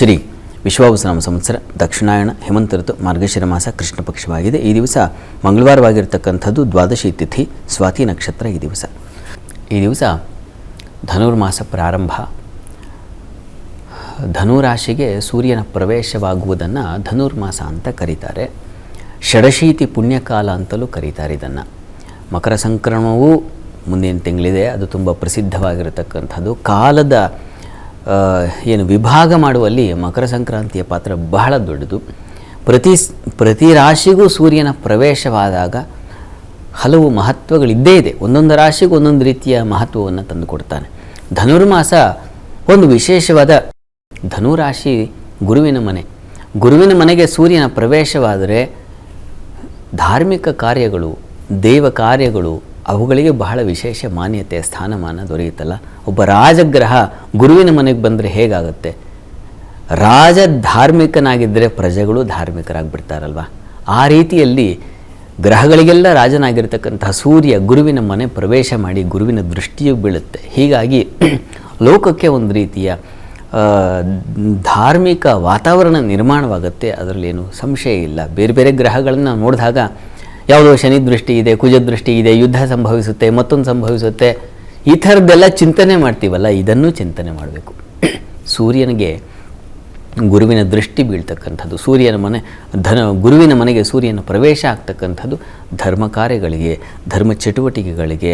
ಶ್ರೀ ವಿಶ್ವಾವಸನಾಮ ಸಂವತ್ಸರ ದಕ್ಷಿಣಾಯಣ ಹೇಮಂತ ಋತು ಮಾರ್ಗಶಿರ ಮಾಸ ಕೃಷ್ಣ ಪಕ್ಷವಾಗಿದೆ. ಈ ದಿವಸ ಮಂಗಳವಾರವಾಗಿರ್ತಕ್ಕಂಥದ್ದು ದ್ವಾದಶಿ ತಿಥಿ, ಸ್ವಾತಿ ನಕ್ಷತ್ರ ಈ ದಿವಸ. ಈ ದಿವಸ ಧನುರ್ಮಾಸ ಪ್ರಾರಂಭ. ಧನುರಾಶಿಗೆ ಸೂರ್ಯನ ಪ್ರವೇಶವಾಗುವುದನ್ನು ಧನುರ್ಮಾಸ ಅಂತ ಕರೀತಾರೆ. ಷಡಶೀತಿ ಪುಣ್ಯಕಾಲ ಅಂತಲೂ ಕರೀತಾರೆ ಇದನ್ನು. ಮಕರ ಸಂಕ್ರಮಣವೂ ಮುಂದಿನ ತಿಂಗಳಿದೆ. ಅದು ತುಂಬ ಪ್ರಸಿದ್ಧವಾಗಿರತಕ್ಕಂಥದ್ದು. ಕಾಲದ ಏನು ವಿಭಾಗ ಮಾಡುವಲ್ಲಿ ಮಕರ ಸಂಕ್ರಾಂತಿಯ ಪಾತ್ರ ಬಹಳ ದೊಡ್ಡದು. ಪ್ರತಿ ಪ್ರತಿ ರಾಶಿಗೂ ಸೂರ್ಯನ ಪ್ರವೇಶವಾದಾಗ ಹಲವು ಮಹತ್ವಗಳಿದ್ದೇ ಇದೆ. ಒಂದೊಂದು ರಾಶಿಗೂ ಒಂದೊಂದು ರೀತಿಯ ಮಹತ್ವವನ್ನು ತಂದುಕೊಡ್ತಾನೆ ಧನುರ್ಮಾಸ ಒಂದು ವಿಶೇಷವಾದ ಧನುರಾಶಿ ಗುರುವಿನ ಮನೆ. ಗುರುವಿನ ಮನೆಗೆ ಸೂರ್ಯನ ಪ್ರವೇಶವಾದರೆ ಧಾರ್ಮಿಕ ಕಾರ್ಯಗಳು, ದೇವ ಕಾರ್ಯಗಳು ಅವುಗಳಿಗೆ ಬಹಳ ವಿಶೇಷ ಮಾನ್ಯತೆ, ಸ್ಥಾನಮಾನ ದೊರೆಯುತ್ತಲ್ಲ. ಒಬ್ಬ ರಾಜಗ್ರಹ ಗುರುವಿನ ಮನೆಗೆ ಬಂದರೆ ಹೇಗಾಗುತ್ತೆ? ರಾಜ ಧಾರ್ಮಿಕನಾಗಿದ್ದರೆ ಪ್ರಜೆಗಳು ಧಾರ್ಮಿಕರಾಗಿಬಿಡ್ತಾರಲ್ವ? ಆ ರೀತಿಯಲ್ಲಿ ಗ್ರಹಗಳಿಗೆಲ್ಲ ರಾಜನಾಗಿರ್ತಕ್ಕಂತಹ ಸೂರ್ಯ ಗುರುವಿನ ಮನೆ ಪ್ರವೇಶ ಮಾಡಿ ಗುರುವಿನ ದೃಷ್ಟಿಯು ಬೀಳುತ್ತೆ. ಹೀಗಾಗಿ ಲೋಕಕ್ಕೆ ಒಂದು ರೀತಿಯ ಧಾರ್ಮಿಕ ವಾತಾವರಣ ನಿರ್ಮಾಣವಾಗುತ್ತೆ. ಅದರಲ್ಲೇನು ಸಂಶಯ ಇಲ್ಲ. ಬೇರೆ ಬೇರೆ ಗ್ರಹಗಳನ್ನು ನೋಡಿದಾಗ ಯಾವುದೋ ಶನಿ ದೃಷ್ಟಿ ಇದೆ, ಕುಜ ದೃಷ್ಟಿ ಇದೆ, ಯುದ್ಧ ಸಂಭವಿಸುತ್ತೆ, ಮತ್ತೊಂದು ಸಂಭವಿಸುತ್ತೆ. ಈ ಥರದ್ದೆಲ್ಲ ಚಿಂತನೆ ಮಾಡ್ತೀವಲ್ಲ, ಇದನ್ನು ಚಿಂತನೆ ಮಾಡಬೇಕು. ಸೂರ್ಯನಿಗೆ ಗುರುವಿನ ದೃಷ್ಟಿ ಬೀಳ್ತಕ್ಕಂಥದ್ದು, ಸೂರ್ಯನ ಮನೆ, ಧನ, ಗುರುವಿನ ಮನೆಗೆ ಸೂರ್ಯನ ಪ್ರವೇಶ ಆಗ್ತಕ್ಕಂಥದ್ದು ಧರ್ಮ ಕಾರ್ಯಗಳಿಗೆ, ಧರ್ಮ ಚಟುವಟಿಕೆಗಳಿಗೆ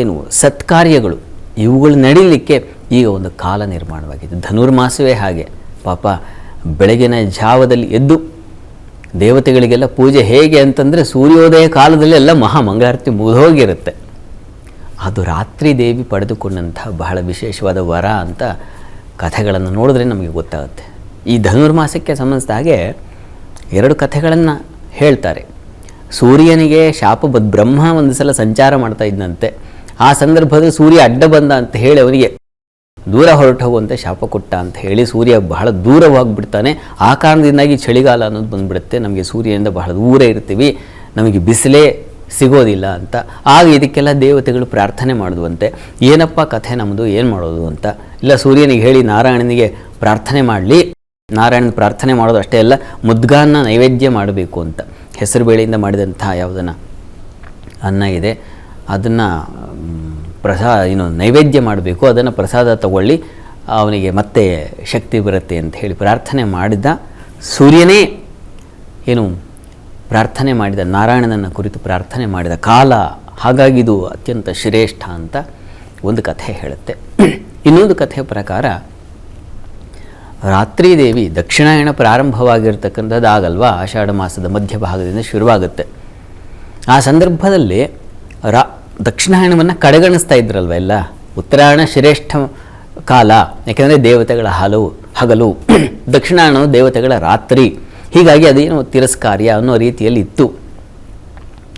ಏನು ಸತ್ಕಾರ್ಯಗಳು, ಇವುಗಳು ನಡೀಲಿಕ್ಕೆ ಈಗ ಒಂದು ಕಾಲ ನಿರ್ಮಾಣವಾಗಿದೆ. ಧನುರ್ಮಾಸವೇ ಹಾಗೆ. ಪಾಪ ಬೆಳಗಿನ ಜಾವದಲ್ಲಿ ಎದ್ದು ದೇವತೆಗಳಿಗೆಲ್ಲ ಪೂಜೆ ಹೇಗೆ ಅಂತಂದರೆ ಸೂರ್ಯೋದಯ ಕಾಲದಲ್ಲಿ ಎಲ್ಲ ಮಹಾ ಮಂಗಳಾರತಿ ಮುಗಿದೋಗಿರುತ್ತೆ. ಅದು ರಾತ್ರಿ ದೇವಿ ಪಡೆದುಕೊಂಡಂತಹ ಬಹಳ ವಿಶೇಷವಾದ ವರ ಅಂತ ಕಥೆಗಳನ್ನು ನೋಡಿದ್ರೆ ನಮಗೆ ಗೊತ್ತಾಗುತ್ತೆ. ಈ ಧನುರ್ಮಾಸಕ್ಕೆ ಸಂಬಂಧಿಸಿದ ಹಾಗೆ ಎರಡು ಕಥೆಗಳನ್ನು ಹೇಳ್ತಾರೆ. ಸೂರ್ಯನಿಗೆ ಶಾಪ ಬದ್ ಬ್ರಹ್ಮ ಒಂದು ಸಲ ಸಂಚಾರ ಮಾಡ್ತಾ ಇದ್ದಂತೆ ಆ ಸಂದರ್ಭದಲ್ಲಿ ಸೂರ್ಯ ಅಡ್ಡ ಬಂದ ಅಂತ ಹೇಳಿ ಅವನಿಗೆ ದೂರ ಹೊರಟು ಹೋಗುವಂತೆ ಶಾಪ ಕೊಟ್ಟ ಅಂತ ಹೇಳಿ ಸೂರ್ಯ ಬಹಳ ದೂರವಾಗ್ಬಿಡ್ತಾನೆ. ಆ ಕಾರಣದಿಂದಾಗಿ ಚಳಿಗಾಲ ಅನ್ನೋದು ಬಂದುಬಿಡುತ್ತೆ. ನಮಗೆ ಸೂರ್ಯನಿಂದ ಬಹಳ ದೂರ ಇರ್ತೀವಿ. ನಮಗೆ ಬಿಸಿಲೇ ಸಿಗೋದಿಲ್ಲ ಅಂತ. ಆಗ ಇದಕ್ಕೆಲ್ಲ ದೇವತೆಗಳು ಪ್ರಾರ್ಥನೆ ಮಾಡಿದ್ವಂತೆ ಏನಪ್ಪ ಕಥೆ ನಮ್ಮದು ಏನು ಮಾಡೋದು ಅಂತ. ಇಲ್ಲ, ಸೂರ್ಯನಿಗೆ ಹೇಳಿ, ನಾರಾಯಣನಿಗೆ ಪ್ರಾರ್ಥನೆ ಮಾಡಲಿ. ನಾರಾಯಣನ ಪ್ರಾರ್ಥನೆ ಮಾಡೋದು ಅಷ್ಟೇ ಅಲ್ಲ, ಮುದ್ಗಾನ್ನ ನೈವೇದ್ಯ ಮಾಡಬೇಕು ಅಂತ. ಹೆಸರು ಬೇಳೆಯಿಂದ ಮಾಡಿದಂಥ ಯಾವುದನ್ನು ಅನ್ನ ಇದೆ. ಅದನ್ನು ಪ್ರಸಾ ಏನು, ನೈವೇದ್ಯ ಮಾಡಬೇಕು, ಅದನ್ನು ಪ್ರಸಾದ ತಗೊಳ್ಳಿ, ಅವನಿಗೆ ಮತ್ತೆ ಶಕ್ತಿ ಬರುತ್ತೆ ಅಂತ ಹೇಳಿ ಪ್ರಾರ್ಥನೆ ಮಾಡಿದ ಸೂರ್ಯನೇ, ಏನು, ಪ್ರಾರ್ಥನೆ ಮಾಡಿದ, ನಾರಾಯಣನನ್ನು ಕುರಿತು ಪ್ರಾರ್ಥನೆ ಮಾಡಿದ ಕಾಲ ಹಾಗಾಗಿ ಇದು ಅತ್ಯಂತ ಶ್ರೇಷ್ಠ ಅಂತ ಒಂದು ಕಥೆ ಹೇಳುತ್ತೆ. ಇನ್ನೊಂದು ಕಥೆಯ ಪ್ರಕಾರ, ರಾತ್ರಿ ದೇವಿ ದಕ್ಷಿಣಾಯಣ ಪ್ರಾರಂಭವಾಗಿರ್ತಕ್ಕಂಥದ್ದು ಆಗಲ್ವಾ ಆಷಾಢ ಮಾಸದ ಮಧ್ಯಭಾಗದಿಂದ ಶುರುವಾಗುತ್ತೆ. ಆ ಸಂದರ್ಭದಲ್ಲಿ ರಾ ದಕ್ಷಿಣಾಯಣವನ್ನು ಕಡೆಗಣಿಸ್ತಾ ಇದ್ರಲ್ವ ಎಲ್ಲ? ಉತ್ತರಾಯಣ ಶ್ರೇಷ್ಠ ಕಾಲ, ಯಾಕೆಂದರೆ ದೇವತೆಗಳ ಹಲವು, ಹಗಲು ದಕ್ಷಿಣಾಯಣ ದೇವತೆಗಳ ರಾತ್ರಿ. ಹೀಗಾಗಿ ಅದೇನು ತಿರಸ್ಕಾರ್ಯ ಅನ್ನೋ ರೀತಿಯಲ್ಲಿ ಇತ್ತು.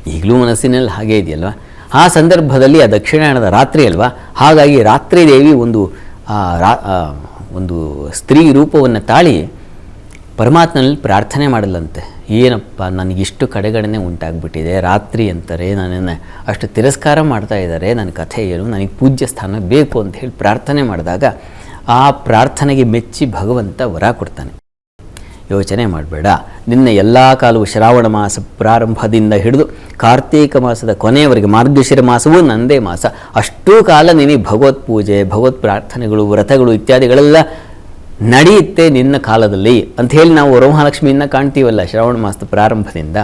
ಈಗಲೂ ಮನಸ್ಸಿನಲ್ಲಿ ಹಾಗೆ ಇದೆಯಲ್ವ? ಆ ಸಂದರ್ಭದಲ್ಲಿ ಆ ದಕ್ಷಿಣಾಯಣದ ರಾತ್ರಿ ಅಲ್ವಾ? ಹಾಗಾಗಿ ರಾತ್ರಿ ದೇವಿ ಒಂದು ರಾ ಒಂದು ಸ್ತ್ರೀ ರೂಪವನ್ನು ತಾಳಿ ಪರಮಾತ್ಮನಲ್ಲಿ ಪ್ರಾರ್ಥನೆ ಮಾಡಲಂತೆ. ಏನಪ್ಪ, ನನಗಿಷ್ಟು ಕಡೆಗಣನೆ ಉಂಟಾಗ್ಬಿಟ್ಟಿದೆ. ರಾತ್ರಿ ಅಂತಾರೆ ನನ್ನನ್ನು ಅಷ್ಟು ತಿರಸ್ಕಾರ ಮಾಡ್ತಾ ಇದ್ದಾರೆ ನನ್ನ ಕಥೆ ಏನು, ನನಗೆ ಪೂಜ್ಯ ಸ್ಥಾನ ಬೇಕು ಅಂತ ಹೇಳಿ ಪ್ರಾರ್ಥನೆ ಮಾಡಿದಾಗ ಆ ಪ್ರಾರ್ಥನೆಗೆ ಮೆಚ್ಚಿ ಭಗವಂತ ವರ ಕೊಡ್ತಾನೆ. ಯೋಚನೆ ಮಾಡಬೇಡ. ನಿನ್ನ ಎಲ್ಲ ಕಾಲವು ಶ್ರಾವಣ ಮಾಸ ಪ್ರಾರಂಭದಿಂದ ಹಿಡಿದು ಕಾರ್ತೀಕ ಮಾಸದ ಕೊನೆಯವರೆಗೆ ಮಾರ್ಗಶಿರ ಮಾಸವೂ ನಂದೇ ಮಾಸ. ಅಷ್ಟೂ ಕಾಲ ನಿನಗೆ ಭಗವತ್ ಪೂಜೆ ಭಗವತ್ ಪ್ರಾರ್ಥನೆಗಳು, ವ್ರತಗಳು ಇತ್ಯಾದಿಗಳೆಲ್ಲ ನಡೆಯುತ್ತೆ ನಿನ್ನ ಕಾಲದಲ್ಲಿ ಅಂತ ಹೇಳಿ ನಾವು ವರಮಹಾಲಕ್ಷ್ಮಿಯನ್ನು ಕಾಣ್ತೀವಲ್ಲ ಶ್ರಾವಣ ಮಾಸದ ಪ್ರಾರಂಭದಿಂದ.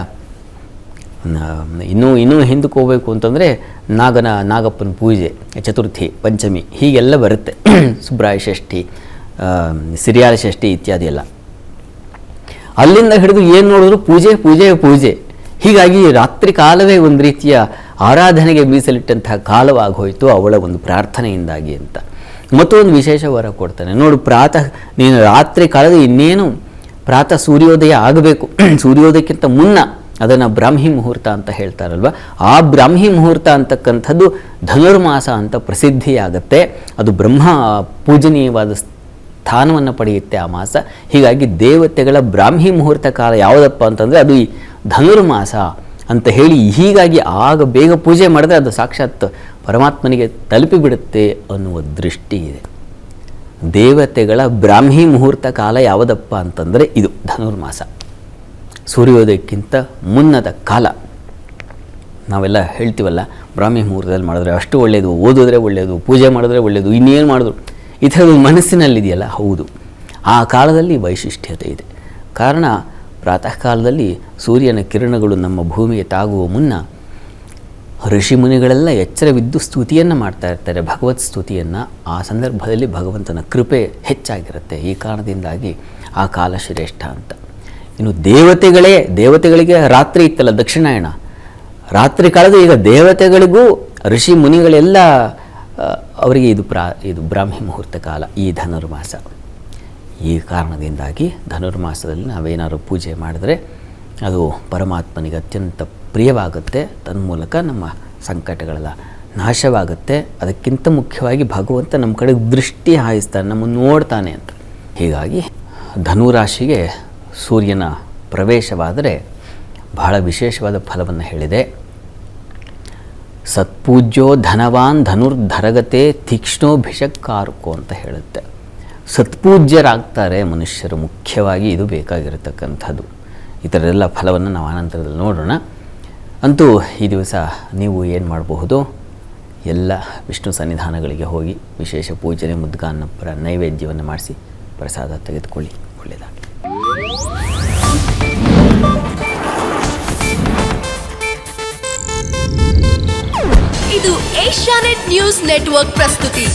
ಇನ್ನೂ ಇನ್ನೂ ಹಿಂದಕ್ಕೆ ಹೋಗಬೇಕು ಅಂತಂದರೆ ನಾಗನ, ನಾಗಪ್ಪನ ಪೂಜೆ, ಚತುರ್ಥಿ, ಪಂಚಮಿ, ಹೀಗೆಲ್ಲ ಬರುತ್ತೆ. ಸುಬ್ರಾಯ ಷಷ್ಠಿ ಸಿರಿಯಾಲ ಷಷ್ಠಿ ಇತ್ಯಾದಿ ಎಲ್ಲ. ಅಲ್ಲಿಂದ ಹಿಡಿದು ಏನು ನೋಡಿದ್ರು ಪೂಜೆ ಪೂಜೆ ಪೂಜೆ. ಹೀಗಾಗಿ ರಾತ್ರಿ ಕಾಲವೇ ಒಂದು ರೀತಿಯ ಆರಾಧನೆಗೆ ಮೀಸಲಿಟ್ಟಂತಹ ಹೋಯಿತು ಅವಳ ಒಂದು ಪ್ರಾರ್ಥನೆಯಿಂದಾಗಿ ಅಂತ. ಮತ್ತೊಂದು ವಿಶೇಷ ವರ ಕೊಡ್ತಾನೆ. ನೋಡು, ಪ್ರಾತಃ ನೀನು ರಾತ್ರಿ ಕಾಲದ ಇನ್ನೇನು ಪ್ರಾತಃ ಸೂರ್ಯೋದಯ ಆಗಬೇಕು. ಸೂರ್ಯೋದಯಕ್ಕಿಂತ ಮುನ್ನ ಅದನ್ನು ಬ್ರಾಹ್ಮಿ ಮುಹೂರ್ತ ಅಂತ ಹೇಳ್ತಾರಲ್ವ? ಆ ಬ್ರಾಹ್ಮಿ ಮುಹೂರ್ತ ಅಂತಕ್ಕಂಥದ್ದು ಧನುರ್ಮಾಸ ಅಂತ ಪ್ರಸಿದ್ಧಿಯಾಗತ್ತೆ. ಅದು ಬ್ರಹ್ಮ ಪೂಜನೀಯವಾದ ಸ್ಥಾನವನ್ನು ಪಡೆಯುತ್ತೆ ಆ ಮಾಸ. ಹೀಗಾಗಿ ದೇವತೆಗಳ ಬ್ರಾಹ್ಮಿ ಮುಹೂರ್ತ ಕಾಲ ಯಾವುದಪ್ಪ ಅಂತಂದರೆ ಅದು ಈ ಧನುರ್ಮಾಸ ಅಂತ ಹೇಳಿ ಹೀಗಾಗಿ ಆಗ ಬೇಗ ಪೂಜೆ ಮಾಡಿದ್ರೆ ಅದು ಸಾಕ್ಷಾತ್ ಪರಮಾತ್ಮನಿಗೆ ತಲುಪಿಬಿಡುತ್ತೆ ಅನ್ನುವ ದೃಷ್ಟಿ ಇದೆ. ದೇವತೆಗಳ ಬ್ರಾಹ್ಮಿ ಮುಹೂರ್ತ ಕಾಲ ಯಾವುದಪ್ಪ ಅಂತಂದರೆ ಇದು, ಧನುರ್ಮಾಸ. ಸೂರ್ಯೋದಯಕ್ಕಿಂತ ಮುನ್ನದ ಕಾಲ. ನಾವೆಲ್ಲ ಹೇಳ್ತೀವಲ್ಲ, ಬ್ರಾಹ್ಮಿ ಮುಹೂರ್ತದಲ್ಲಿ ಮಾಡಿದ್ರೆ ಅಷ್ಟು ಒಳ್ಳೆಯದು ಓದಿದ್ರೆ ಒಳ್ಳೆಯದು ಪೂಜೆ ಮಾಡಿದ್ರೆ ಒಳ್ಳೆಯದು ಇನ್ನೇನು ಮಾಡಿದ್ರು. ಈ ಥರದ್ದು ಮನಸ್ಸಿನಲ್ಲಿದೆಯಲ್ಲ? ಹೌದು. ಆ ಕಾಲದಲ್ಲಿ ವೈಶಿಷ್ಟ್ಯತೆ ಇದೆ. ಕಾರಣ ಪ್ರಾತಃ ಕಾಲದಲ್ಲಿ ಸೂರ್ಯನ ಕಿರಣಗಳು ನಮ್ಮ ಭೂಮಿಗೆ ತಾಗುವ ಮುನ್ನ ಋಷಿ ಮುನಿಗಳೆಲ್ಲ ಎಚ್ಚರವಿದ್ದು ಸ್ತುತಿಯನ್ನು ಮಾಡ್ತಾ ಇರ್ತಾರೆ. ಭಗವತ್ ಸ್ತುತಿಯನ್ನು ಆ ಸಂದರ್ಭದಲ್ಲಿ ಭಗವಂತನ ಕೃಪೆ ಹೆಚ್ಚಾಗಿರುತ್ತೆ. ಈ ಕಾರಣದಿಂದಾಗಿ ಆ ಕಾಲ ಶ್ರೇಷ್ಠ ಅಂತ. ಇನ್ನು ದೇವತೆಗಳೇ, ದೇವತೆಗಳಿಗೆ ರಾತ್ರಿ ಇತ್ತಲ್ಲ ದಕ್ಷಿಣಾಯಣ. ರಾತ್ರಿ ಕಾಲದ ಈಗ ದೇವತೆಗಳಿಗೂ ಋಷಿ ಮುನಿಗಳೆಲ್ಲ ಅವರಿಗೆ ಇದು ಪ್ರಾ, ಇದು ಬ್ರಾಹ್ಮಿ ಮುಹೂರ್ತ ಕಾಲ, ಈ ಧನುರ್ಮಾಸ. ಈ ಕಾರಣದಿಂದಾಗಿ ಧನುರ್ಮಾಸದಲ್ಲಿ ನಾವೇನಾದ್ರು ಪೂಜೆ ಮಾಡಿದ್ರೆ ಅದು ಪರಮಾತ್ಮನಿಗೆ ಅತ್ಯಂತ ಪ್ರಿಯವಾಗುತ್ತೆ, ತನ್ಮೂಲಕ ನಮ್ಮ ಸಂಕಟಗಳೆಲ್ಲ ನಾಶವಾಗುತ್ತೆ. ಅದಕ್ಕಿಂತ ಮುಖ್ಯವಾಗಿ ಭಗವಂತ ನಮ್ಮ ಕಡೆ ದೃಷ್ಟಿ ಹಾಯಿಸ್ತಾನೆ, ನಮ್ಮನ್ನು ನೋಡ್ತಾನೆ ಅಂತ. ಹೀಗಾಗಿ ಧನುರಾಶಿಗೆ ಸೂರ್ಯನ ಪ್ರವೇಶವಾದರೆ ಬಹಳ ವಿಶೇಷವಾದ ಫಲವನ್ನು ಹೇಳಿದೆ. ಸತ್ಪೂಜ್ಯೋ ಧನವಾನ್ ಧನುರ್ಧರಗತೆ ತೀಕ್ಷ್ಣೋ ಭಿಷಕ್ಕಾರುಕೋ ಅಂತ ಹೇಳುತ್ತೆ. ಸತ್ಪೂಜ್ಯರಾಗ್ತಾರೆ ಮನುಷ್ಯರು, ಮುಖ್ಯವಾಗಿ ಇದು ಬೇಕಾಗಿರತಕ್ಕಂಥದ್ದು. ಈ ಥರದೆಲ್ಲ ಫಲವನ್ನು ನಾವು ಆನಂತರದಲ್ಲಿ ನೋಡೋಣ. ಅಂತೂ ಈ ದಿವಸ ನೀವು ಏನು ಮಾಡಬಹುದು? ಎಲ್ಲ ವಿಷ್ಣು ಸನ್ನಿಧಾನಗಳಿಗೆ ಹೋಗಿ ವಿಶೇಷ ಪೂಜನೆ ಮುದ್ಗಾನ್ನ ಪ್ರ ನೈವೇದ್ಯವನ್ನು ಮಾಡಿಸಿ ಪ್ರಸಾದ ತೆಗೆದುಕೊಳ್ಳಿ. ಒಳ್ಳೆಯದಾಗಲಿ ಇದು ಏಷ್ಯಾನೆಟ್ ನ್ಯೂಸ್ ನೆಟ್ವರ್ಕ್ ಪ್ರಸ್ತುತಿ.